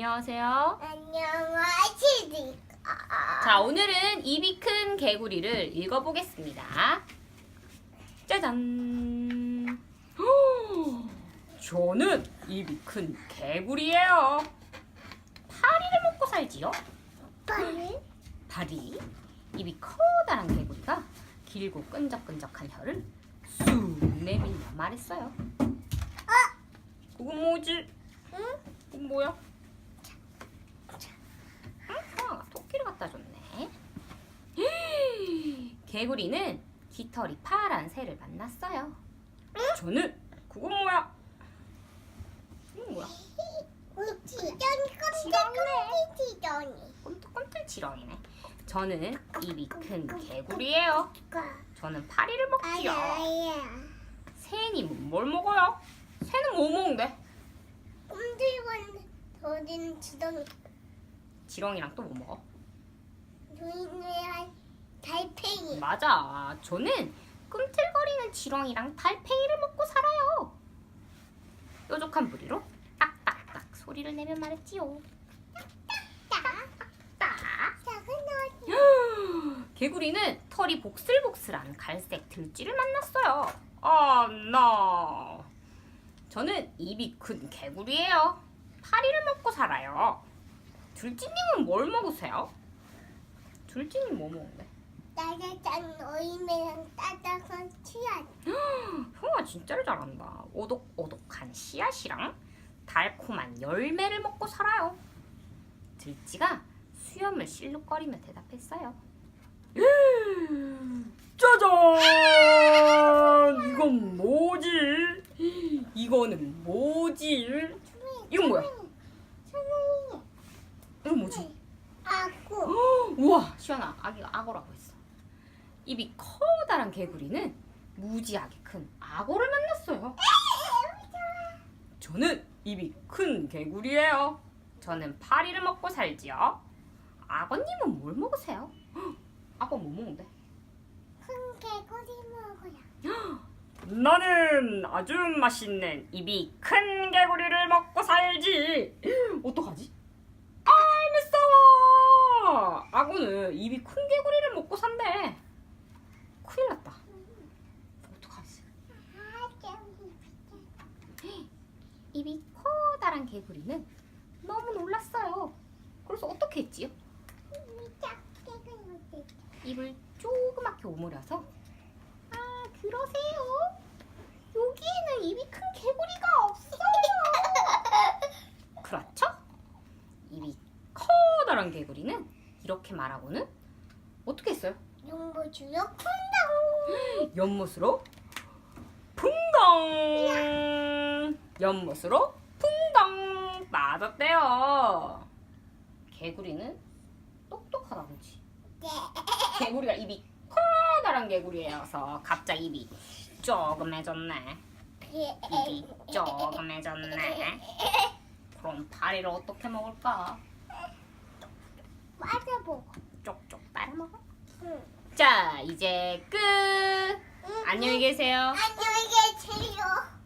안녕하세요. 안녕하십니까. 자, 오늘은 입이 큰 개구리를 읽어보겠습니다. 짜잔. 호! 저는 입이 큰 개구리예요. 파리를 먹고 살지요. 빨리 파리. 입이 커다란 개구리가 길고 끈적끈적한 혀를 쑥 내밀며 말했어요. 그건 뭐지? 응? 그건 뭐야? 응? 아, 토끼를 갖다 줬네. 개구리는 깃털이 파란 새를 만났어요. 저는 그건 뭐야? 이건 뭐야? 지전이 깜짝깜짝 지전이. 꿈틀꿈틀 지렁이네. 저는 입이 큰 개구리예요. 저는 파리를 먹지요. 아야야. 뭘 먹어요? 새는 뭐 먹는데? 꿈들건 더디는 지전이. 지렁이랑 또 뭐 먹어? 조인의 달팽이. 맞아. 저는 꿈틀거리는 지렁이랑 달팽이를 먹고 살아요. 뾰족한 부리로 딱딱딱 소리를 내며 말했지요. 딱. 작은 어디. 개구리는 털이 복슬복슬한 갈색 들쥐를 만났어요. 아, 나. 저는 입이 큰 개구리예요. 파리를 먹고 살아요. 들쥐님은 뭘 먹으세요? 들쥐님 뭐 먹는데? 따뜻한 어임이랑 따뜻한 치약. 형아 진짜를 잘한다. 오독오독한 씨앗이랑 달콤한 열매를 먹고 살아요. 들쥐가 수염을 실룩거리며 대답했어요. 짜잔! 이건 뭐지? 이거는 뭐지? 이건 뭐야? 선생님. 이건 뭐지? 아구. 우와 시원아 아기가 악어라고 했어 입이 커다란 개구리는 무지하게 큰 악어를 만났어요 저는 입이 큰 개구리예요 저는 파리를 먹고 살지요 악어님은 뭘 먹으세요? 헉, 악어 뭐 먹는데? 큰 개구리 먹어요. 나는 아주 맛있는 입이 큰 개구리를 먹고 살지 어떡하지? 아 무서워 악어는 입이 큰 개구리를 먹고 산대 큰일 났다 어떡하지? 입이 커다란 개구리는 너무 놀랐어요 그래서 어떻게 했지요? 입을 조그맣게 오므려서 아 그러세요? 여기에는 입이 큰 개구리가 없어요 그렇죠? 입이 커다란 개구리는 이렇게 말하고는 어떻게 했어요? 주요? 푼다. 연못으로 풍덩 연못으로 풍덩 맞았대요. 개구리는 똑똑하다 그지? 개구리가 입이 커다란 개구리여서 갑자기 입이 조금해졌네. 입이 조금해졌네. 그럼 파리를 어떻게 먹을까? 맞아보고. 자 이제 끝 안녕히 계세요 안녕히 계세요.